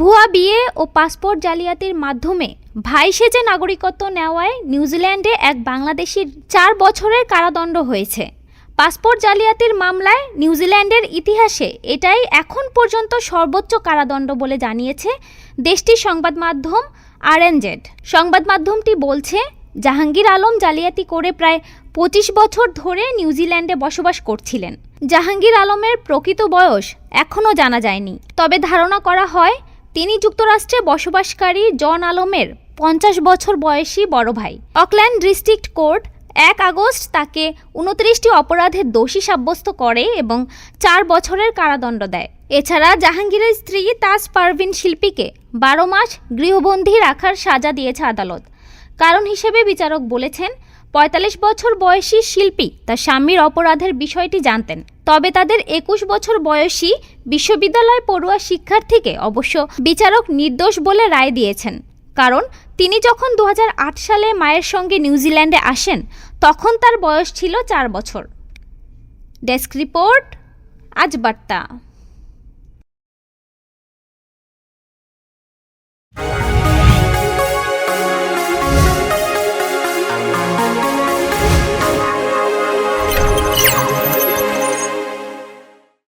ভুয়া বিয়ে ও পাসপোর্ট জালিয়াতির মাধ্যমে ভাই সেজে নাগরিকত্ব নেওয়ায় নিউজিল্যান্ডে এক বাংলাদেশির চার বছরের কারাদণ্ড হয়েছে। পাসপোর্ট জালিয়াতির মামলায় নিউজিল্যান্ডের ইতিহাসে এটাই এখন পর্যন্ত সর্বোচ্চ কারাদণ্ড বলে জানিয়েছে দেশটির সংবাদ মাধ্যম আরএনজেড। সংবাদ মাধ্যমটি বলছে, জাহাঙ্গীর আলম জালিয়াতি করে প্রায় পঁচিশ বছর ধরে নিউজিল্যান্ডে বসবাস করছিলেন। জাহাঙ্গীর আলমের প্রকৃত বয়স এখনও জানা যায়নি। তবে ধারণা করা হয় তিনি যুক্তরাষ্ট্রে বসবাসকারী জন আলমের পঞ্চাশ বছর বয়সী বড় ভাই। অকল্যান্ড ডিস্ট্রিক্ট কোর্ট এক আগস্ট তাকে উনত্রিশটি অপরাধের দোষী সাব্যস্ত করে এবং চার বছরের কারাদণ্ড দেয়। এছাড়া জাহাঙ্গীরের স্ত্রী তাজ পারভিন শিল্পীকে বারো মাস গৃহবন্দী রাখার সাজা দিয়েছে আদালত। কারণ হিসেবে বিচারক বলেছেন, পঁয়তাল্লিশ বছর বয়সী শিল্পী তার স্বামীর অপরাধের বিষয়টি জানতেন। তবে তাদের একুশ বছর বয়সী বিশ্ববিদ্যালয় পড়ুয়া শিক্ষার্থীকে অবশ্য বিচারক নির্দোষ বলে রায় দিয়েছেন। কারণ তিনি যখন দু হাজার আট সালে মায়ের সঙ্গে নিউজিল্যান্ডে আসেন, তখন তার বয়স ছিল চার বছর। ডেস্ক রিপোর্ট, আজ বার্তা।